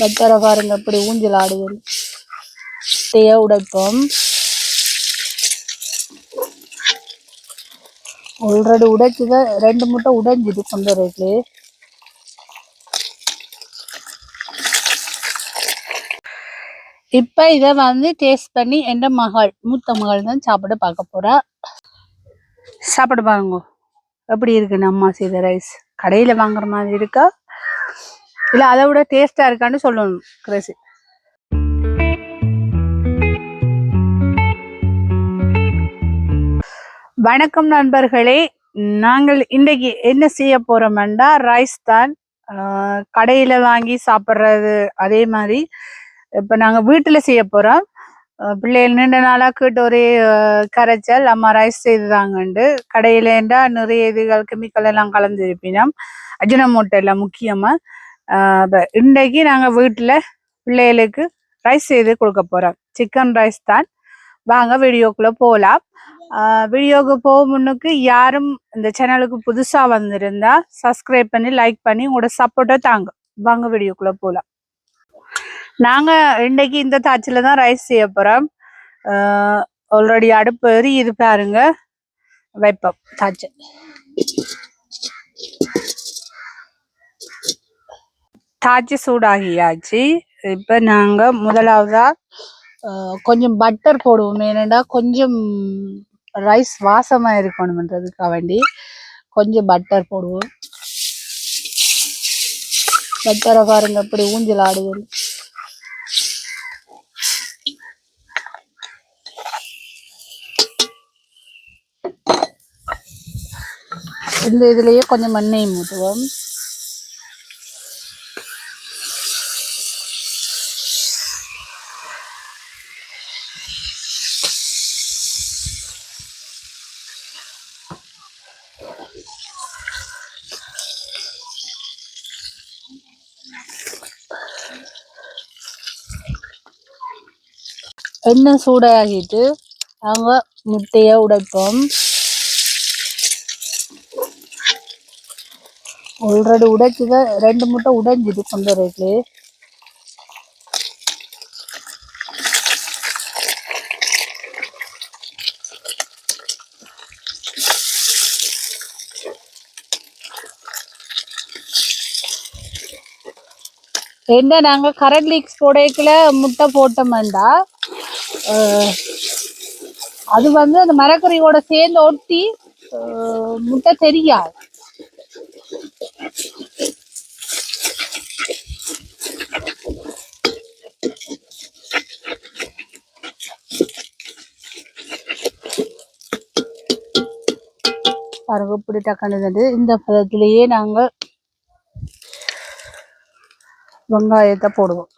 வெத்தரை பாருங்க எப்படி ஊஞ்சல் ஆடுது. தேய உடைப்போம். ஆல்ரெடி உடைச்சுதான் ரெண்டு முட்டை உடைஞ்சிது கொண்டு வரதுக்கு இப்ப இத வந்து டேஸ்ட் பண்ணி எந்த மகள் மூத்த மகள் தான் சாப்பிட பார்க்க போறா. சாப்பிட பாருங்க. எப்படி இருக்கு நம்ம செய்த ரைஸ் கடையில வாங்குற மாதிரி இருக்கா? இல்ல அதை விட டேஸ்டா இருக்கான்னு சொல்லணும் கிரேசி வணக்கம் நண்பர்களே. நாங்கள் இன்றைக்கு என்ன செய்ய போறோம்னா ரைஸ் தான் கடையில் கடையில வாங்கி சாப்பிட்றது அதே மாதிரி இப்போ நாங்க வீட்டில் செய்ய போறோம். பிள்ளைகள் நீண்ட நாளாக கேட்டு ஒரே கரைச்சல் அம்மா ரைஸ் செய்துதாங்கண்டு கடையிலேண்டா நிறைய இதுகள் கெமிக்கல் எல்லாம் கலந்து இருப்பினோம். அஜினமோட்டோ எல்லாம் முக்கியமா. இன்றைக்கு நாங்கள் வீட்டில் பிள்ளைகளுக்கு ரைஸ் செய்து கொடுக்க போகிறோம் சிக்கன் ரைஸ் தான். வாங்க வீடியோக்குள்ளே போகலாம் வீடியோக்கு போக முன்னுக்கு யாரும் இந்த சேனலுக்கு புதுசாக வந்திருந்தா சப்ஸ்கிரைப் பண்ணி லைக் பண்ணி உங்களோட சப்போர்ட்டை தாங்க. வாங்க வீடியோக்குள்ளே போகலாம் நாங்கள் இன்றைக்கு இந்த தாச்சில தான் ரைஸ் செய்ய போகிறோம் ஆல்ரெடி அடுப்பு இது பாருங்க. வைப்போம் தாச்சு தாச்சி சூடாகியாச்சு. இப்போ நாங்கள் முதலாவதா கொஞ்சம் பட்டர் போடுவோம். ஏனெண்டா கொஞ்சம் ரைஸ் வாசமாக இருக்கணுமன்றதுக்காக வேண்டி கொஞ்சம் பட்டர் போடுவோம். பட்டரை பாருங்க அப்படி ஊஞ்சல் ஆடுவோம் இந்த இதுலயே கொஞ்சம் மண்ணையும் ஊற்றுவோம் எண்ணெய் சூடாகிட்டு நாங்க முட்டையை உடைப்போம். ஆல்ரெடி உடைச்சுதான் ரெண்டு முட்டை உடைஞ்சிது கொண்டு வரதுக்கு என்ன நாங்க கரண்ட் லீக்ஸ் போடைக்குள்ள முட்டை போட்டோம்டா அது வந்து அந்த மரக்கறியோட சேர்ந்து ஒட்டி முட்டை தெரியாது. பாருங்க இப்படி டக்குனது இந்த பதத்திலேயே நாங்க வெங்காயத்தை போடுவோம்.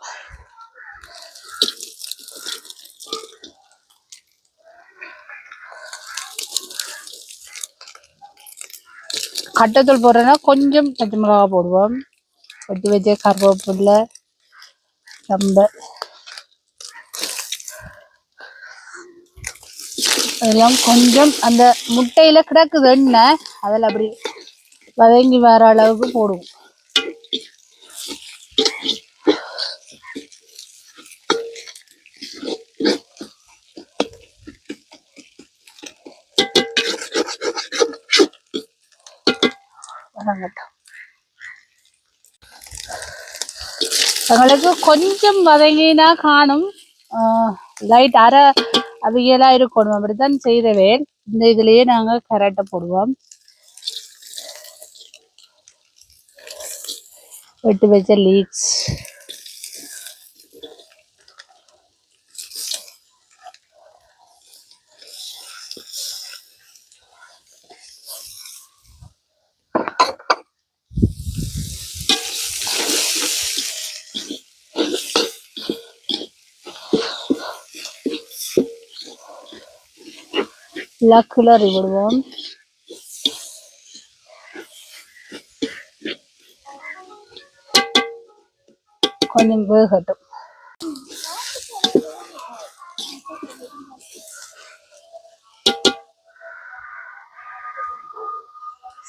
கட்டத்தூள் போடுறதுனா கொஞ்சம் பச்சை மிளகா போடுவோம். கொத்தி வச்ச கருவேப்பில்லை ரொம்ப அதெல்லாம் கொஞ்சம் அந்த முட்டையில் கிடக்குது எண்ணெய் அதில் அப்படி வதங்கி வர அளவுக்கு போடுவோம். வதங்கட்டும் எங்களுக்கு கொஞ்சம் வதங்கினா காணும். லைட் அரை அவியலா இருக்கணும். அப்படித்தான் செய்தவேன். இந்த இதுலயே நாங்க கரெக்டா போடுவோம். வெட்டு வச்ச leeks black color ribbon worm. கொஞ்சம் வேகட்டும்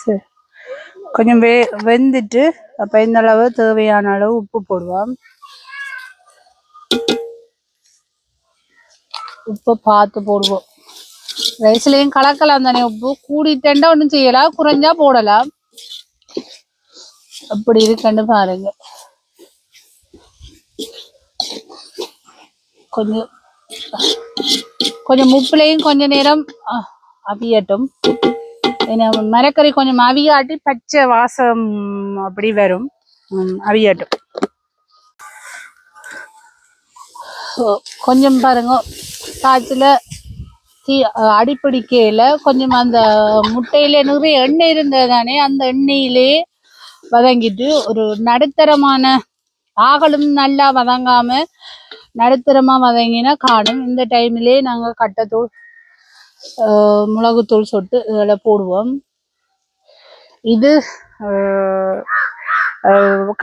சரி கொஞ்சம் வே வெந்துட்டு அப்போ இந்த அளவு தேவையான அளவு உப்பு போடுவோம். உப்பை பார்த்து போடுவோம். ரைஸ்லயும் கலக்கலாம் தானே உப்பு. கூடிட்டேன்டா ஒன்றும் செய்யலாம் குறைஞ்சா போடலாம். அப்படி இருக்குன்னு பாருங்க. கொஞ்சம் கொஞ்சம் முப்புலையும் கொஞ்ச நேரம் அவியட்டும். மரக்கறி கொஞ்சம் அவியாட்டி பச்சை வாசம் அப்படி வரும். அவியட்டும். கொஞ்சம் பாருங்க. காய்ச்சல தீ அஹ், கொஞ்சம் அந்த முட்டையில நிறைய எண்ணெய் இருந்ததானே அந்த எண்ணெயிலே வதங்கிட்டு ஒரு நடுத்தரமான ஆகலும் நல்லா வதங்காம நடுத்தரமா வதங்கினா காணும். இந்த டைம்லயே நாங்கள் கட்டத்தூள் மிளகுத்தூள் சொட்டு இதில் போடுவோம். இது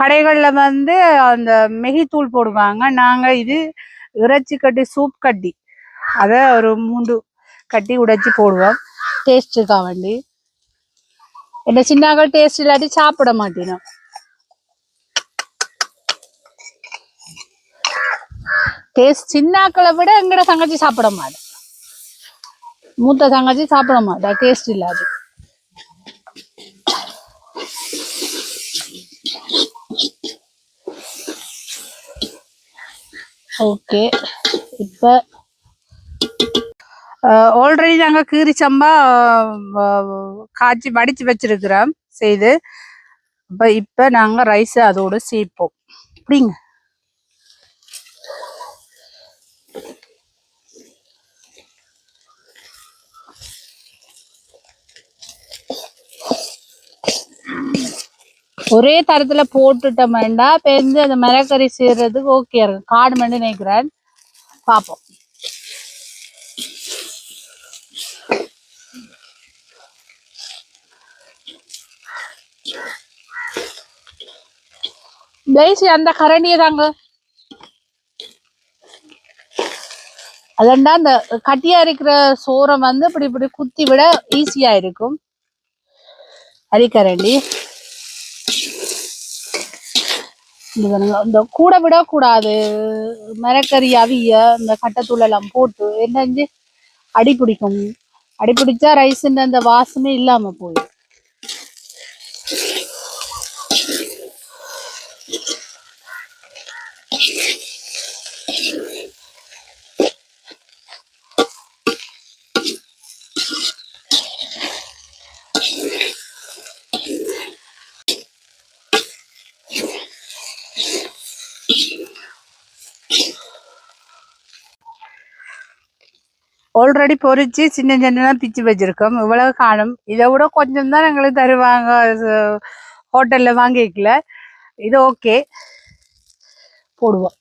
கடைகளில் வந்து அந்த மெகித்தூள் போடுவாங்க. நாங்கள் இது இறைச்சி கட்டி சூப் கட்டி அதை ஒரு மூன்று கட்டி உடைச்சி போடுவோம். டேஸ்ட்டுக்காக வேண்டி என்ன சின்னாக்கள் டேஸ்ட் இல்லாட்டி சாப்பிட மாட்டேனும் டேஸ்ட் சின்னாக்களை விட எங்கட தங்கச்சி சாப்பிட மாட்டேன் மூத்த தங்கச்சி சாப்பிட மாட்டா டேஸ்ட் இல்லாது ஓகே இப்போ ஆல்ரெடி நாங்கள் கீரி சம்பா காய்ச்சி வடித்து வச்சிருக்கிறோம் செய்து. இப்போ இப்போ நாங்கள் ரைஸை அதோடு சேர்ப்போம். அப்படிங்க ஒரே தரத்துல போட்டுட்டோம் வேண்டாம் இப்போ அந்த மரக்கறி சீர்றதுக்கு ஓகே இருக்கும் காடு மட்டும் நினைக்கிறேன் பார்ப்போம் பிளேஸ் அந்த கரண்டியை தாங்க. அதண்டா அந்த கட்டியா இருக்கிற சோரம் வந்து இப்படி இப்படி குத்தி விட ஈஸியா இருக்கும். அரிக்கரண்டி. இந்த கூட விடக்கூடாது. மரக்கறி அவிய இந்த கட்டத்தூள் எல்லாம் போட்டு என்னஞ்சு அடி பிடிக்கும் அடி பிடிச்சா ரைஸுன்ற அந்த வாசமே இல்லாம போயிடும். ஆல்ரெடி பொறிச்சு சின்ன சின்னதாக பிச்சு வச்சிருக்கோம். இவ்வளவு காணும். இதை விட கொஞ்சம் தான் எங்களுக்கு தருவாங்க. ஹோட்டல்ல வாங்கிக்கல. இது ஓகே போடுவோம்.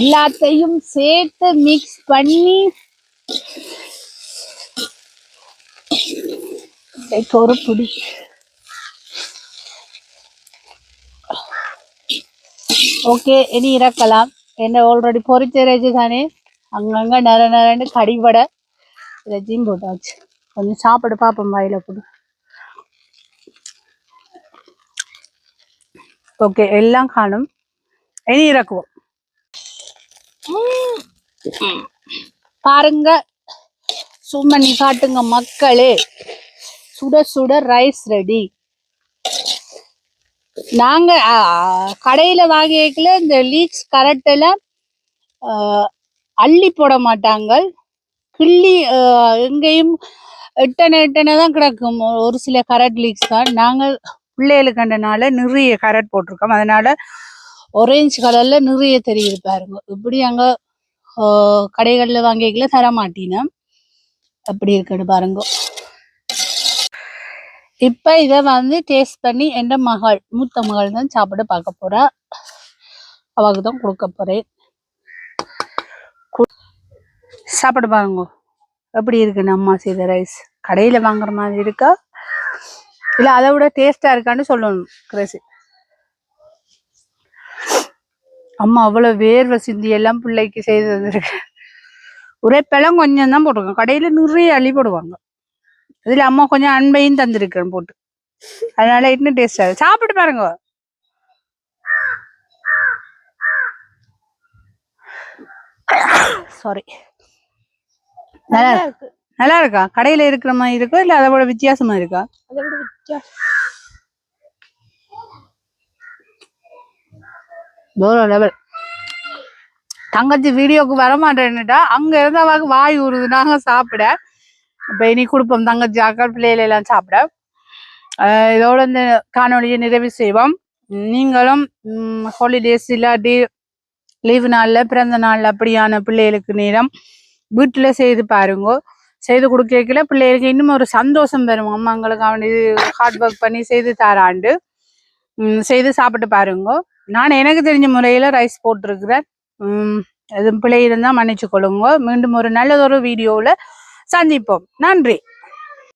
எல்லாத்தையும் சேர்த்து மிக்ஸ் பண்ணி ஒரு பிடி ஓகே இனி இறக்கலாம் என்ன ஆல்ரெடி பொறிச்ச இறைச்சி தானே அங்கங்க நர நரன்னு கடிபட ரஜியும் போட்டாச்சு கொஞ்சம் சாப்பிட பார்ப்போம் வாயில போட்டு ஓகே எல்லாம் காணும் இனி இறக்குவோம் பாருங்க சும்மா நீ காட்டுங்க மக்களே சுட சுட ரைஸ் ரெடி நாங்க கடையில வாங்கிக்கல இந்த லீக்ஸ் கரட்டெல்லாம் அள்ளி போட மாட்டாங்க. கிள்ளி எங்கேயும் எட்டனை எட்டனை தான் கிடக்கும். ஒரு சில கரட் லீக்ஸ் தான். நாங்கள் பிள்ளைகளுக்கு கண்டனால நிறைய கரட் போட்டிருக்கோம். அதனால ஒரேஞ்ச் கலர்ல நிறைய தெரியுது பாருங்க. இப்படி அங்க கடைகளில் கடைகள்ல வாங்கிக்கல தர மாட்டினா அப்படி இருக்குன்னு பாருங்க. இப்ப இதை வந்து டேஸ்ட் பண்ணி எந்த மகள் மூத்த மகள் தான் சாப்பிட பார்க்க போறா. அவளுக்கு தான் கொடுக்க போறேன். சாப்பிட பாருங்க. எப்படி இருக்கு அம்மா செய்த ரைஸ் கடையில வாங்குற மாதிரி இருக்கா? இல்ல அதை விட டேஸ்டா இருக்கான்னு சொல்லணும் கிரேசி. அம்மா அவ்வளவு வேர்வை சிந்தி எல்லாம் பிள்ளைக்கு செய்து வந்திருக்கு உரைப்பெல்லாம் கொஞ்சம் தான் போட்டிருக்கோம். கடையில நிறைய அள்ளி போடுவாங்க. இதுல அம்மா கொஞ்சம் அன்பையும் தந்திருக்கிறேன் போட்டு. அதனால இன்னும் டேஸ்ட் ஆகுது சாப்பிட்டு பாருங்க. சாரி நல்லா இருக்கு. நல்லா இருக்கா? கடையில இருக்கிற மாதிரி இருக்கா? இல்ல அதை அதோட வித்தியாசமா இருக்கா? லெவல் தங்கச்சி வீடியோக்கு வர மாட்டேன்னுட்டா அங்க இருந்தவாக்கு வாய் ஊறுது. நாங்க சாப்பிட. இப்போ இனி கொடுப்போம். தங்கச்சி அக்கா பிள்ளைகள் எல்லாம் சாப்பிட. ஆஹ் இதோட இந்த காணொலியை நிறைவு செய்வோம். நீங்களும் ஹாலிடேஸ் இல்லாட்டி லீவு நாள்ல பிறந்த நாள்ல அப்படியான பிள்ளைகளுக்கு நேரம் வீட்டுல செய்து பாருங்க. செய்து கொடுக்கல பிள்ளைகளுக்கு இன்னும் ஒரு சந்தோஷம் வரும். அம்மாங்களுக்கு அவன் இது ஹார்ட் ஒர்க் பண்ணி செய்து தாராண்டு. செய்து சாப்பிட்டு பாருங்க. நான் எனக்கு தெரிஞ்ச முறையில ரைஸ் போட்டிருக்கிறேன். உம் எதுவும் பிள்ளை இருந்தால் மன்னிச்சு கொள்ளுங்க மீண்டும் ஒரு நல்லதொரு வீடியோவில் சந்திப்போம். நன்றி.